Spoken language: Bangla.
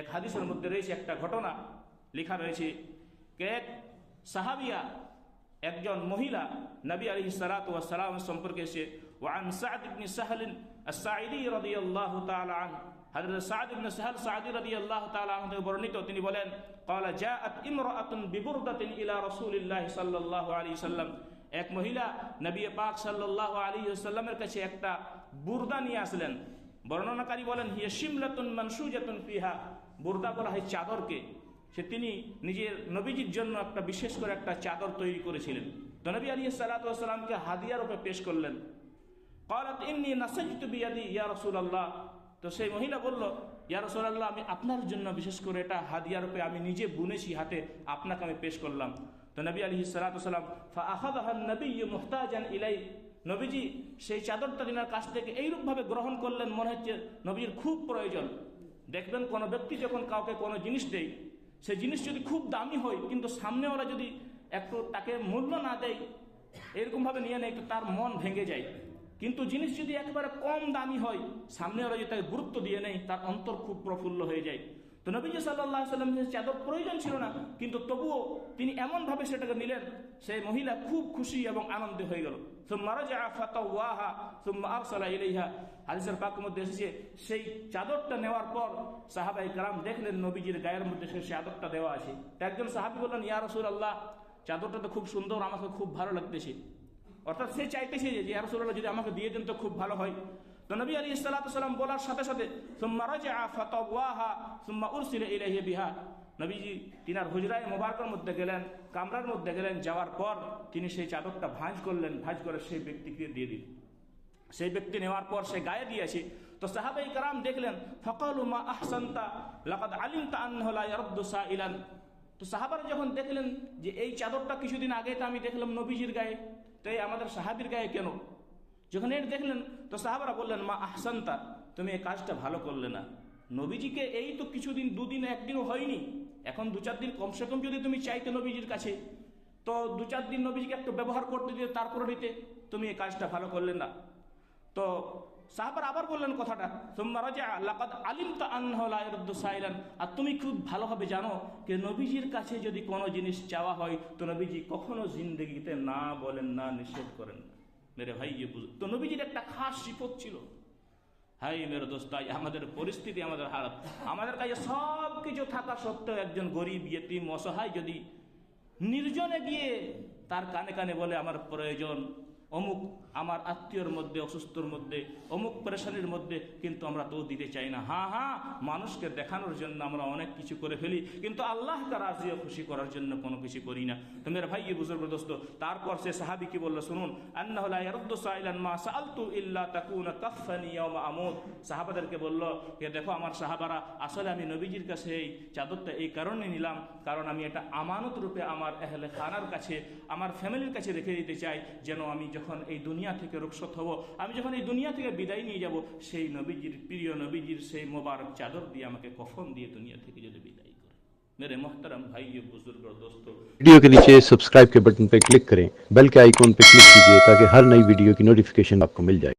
এক হাদিসের মধ্যে রয়েছে একটা ঘটনা, লেখা রয়েছে এক সাহাবিয়া, একজন মহিলা, নবী আলী সালাতাম সম্পর্কে সে ওয়ান সাদ ইবনি সাহলিন সাঈদি রদি আল্লাহ তালান হজরত সাদ ইবনে সাহল সাঈদি রদি আল্লাহ তালান থেকে বর্ণিত, তিনি বলেন কলা জাআত ইমরাতুন বিবুরদাতিন ইলা রাসূলিল্লাহ সাল্লাল্লাহু আলাইহি সাল্লাম এক মহিলা নবী পাক সাল্লাল্লাহু আলাইহি সাল্লামের কাছে একটা বুর্দা নিয়ে আসলেন। বর্ণনাকারী বলেন, হিয়া শিমলাতুন মানসুজাতুন ফিহা। বোরদা বলা হয় চাদরকে, সে তিনি নিজের নবীজির জন্য একটা বিশেষ করে একটা চাদর তৈরি করেছিলেন। তো নবী আলী সালাতামকে হাদিয়া রূপে পেশ করলেন। করাত ইন্নি নাসাজিত বিয়াদি, ইয়া রসুল আল্লাহ তো সেই মহিলা বলল, ইয়া রসুল আল্লাহ আমি আপনার জন্য বিশেষ করে এটা হাদিয়া রূপে আমি নিজে বুনেছি হাতে, আপনাকে আমি পেশ করলাম। তো নবী আলী সালাতাম ফা আহাদ নবী মুহতাজান ইলাই। নবীজি সেই চাদরটা তিনার কাছ থেকে এইরূপভাবে গ্রহণ করলেন, মনে হচ্ছে নবীর খুব প্রয়োজন। দেখবেন কোনো ব্যক্তি যখন কাউকে কোনো জিনিস দেয়, সে জিনিস যদি খুব দামি হয়, কিন্তু সামনে ওরা যদি একটু তাকে মূল্য না দেয়, এরকমভাবে নিয়ে নেয় তার মন ভেঙে যায়। কিন্তু জিনিস যদি একেবারে কম দামি হয় সামনে ওরা যদি তাকে গুরুত্ব দিয়ে নেয়, তার অন্তর খুব প্রফুল্ল হয়ে যায়। তো নবীজি সাল্লাহ সাল্লাম চাদর প্রয়োজন ছিল না, কিন্তু তবুও তিনি এমনভাবে সেটাকে নিলেন সেই মহিলা খুব খুশি এবং আনন্দে হয়ে গেল। হাদিসের পাকের মধ্যে এসেছে, সেই চাদরটা নেওয়ার পর সাহাবাই কালাম দেখলেন নবীজির গায়ের মধ্যে সেই চাদরটা দেওয়া আছে। একজন সাহাবি বললেন, ইয়া রসুল আল্লাহ চাদরটা তো খুব সুন্দর, আমাকে খুব ভালো লাগতেছে। অর্থাৎ সে চাইতেছে যে, ইয়া রসুল্লাহ যদি আমাকে দিয়ে দেন তো খুব ভালো হয়। তো নবী আলী ইসালাতাম বলার সাথে সাথে, সুম্মা রাজা ফাতাওয়াহা, সুম্মা উরসিলা ইলাইহি বিহা। নবীজি তিনার হুজরায় মোবারকের মধ্যে গেলেন, কামরার মধ্যে গেলেন, যাওয়ার পর তিনি সেই চাদরটা ভাঁজ করলেন, ভাঁজ করে সেই ব্যক্তিকে দিয়ে দিলেন। সেই ব্যক্তি নেওয়ার পর সে গায়ে দিয়েছে। তো সাহাবাই কারাম দেখলেন, ফকালু মা আহসান্তা, লাকাদ আলিমতা আন্নাহু লা ইয়ারদ্দু সাইলান। তো সাহাবারা যখন দেখলেন যে এই চাদরটা কিছুদিন আগে তো আমি দেখলাম নবীজির গায়ে তাই আমাদের সাহাবির গায়ে কেন? যখন এর দেখলেন, তো সাহাবারা বললেন, মা আহসান্তা, তুমি এই কাজটা ভালো করলে না। নবীজিকে এই তো কিছুদিন, দুদিন, একদিনও হয়নি। এখন দু চার দিন কমসে কম যদি তুমি চাইতে নবীজির কাছে, তো দু চার দিন নবীজিকে একটু ব্যবহার করতে দিতে তারপরে নিতে তুমি এই কাজটা ভালো করলে না। তো সাহাবার আবার বললেন কথাটা লাকাদ আলিম তা সাইলান আর তুমি খুব ভালোভাবে জানো যে নবীজির কাছে যদি কোনো জিনিস চাওয়া হয়, তো নবীজি কখনো জিন্দগিতে না বলেন, না নিষেধ করেন না। মেরে ভাই ইয়ে বুঝ, তো নবীজির একটা খাস সিপত ছিল। হাই মেরো দোস্ত আমাদের পরিস্থিতি আমাদের হারাত আমাদের কাছে সব কিছু থাকা সত্ত্বেও একজন গরিব ইয়েতিম অসহায় যদি নির্জনে গিয়ে তার কানে কানে বলে, আমার প্রয়োজন অমুক আমার আত্মীয়র মধ্যে, অসুস্থর মধ্যে, অমুক পরেশানির মধ্যে কিন্তু আমরা তো দিতে চাই না। হ্যাঁ হ্যাঁ মানুষকে দেখানোর জন্য আমরা অনেক কিছু করে ফেলি, কিন্তু আল্লাহ আল্লাহকে রাজিও খুশি করার জন্য কোনো কিছু করি না। তো মেরে ভাই বুজুর্গ দোস্ত, তারপর সে সাহাবি কি বলল, শুনুন সাহাবাদেরকে বলল যে দেখো আমার সাহাবারা, আসলে আমি নবীজির কাছে এই চাদরটা এই কারণে নিলাম, কারণ আমি এটা আমানত রূপে আমার এহলে খানার কাছে, আমার ফ্যামিলির কাছে রেখে দিতে চাই, যেন আমি যখন এই দুনিয়া থেকে রুখসত হব আমি যখন এই দুনিয়া থেকে বিদায় নিয়ে যাব সেই নবীজির প্রিয় নবীজির সেই মোবারক চাদর দিয়ে আমাকে কফন দিয়ে দুনিয়া থেকে যদি বিদায় করে मेरे मोहतरम भाई बुजुर्ग और दोस्तों वीडियो के नीचे सब्सक्राइब के बटन पर क्लिक करें बेल के आइकॉन पर क्लिक कीजिए ताकि हर नई वीडियो की नोटिफिकेशन आपको मिल जाए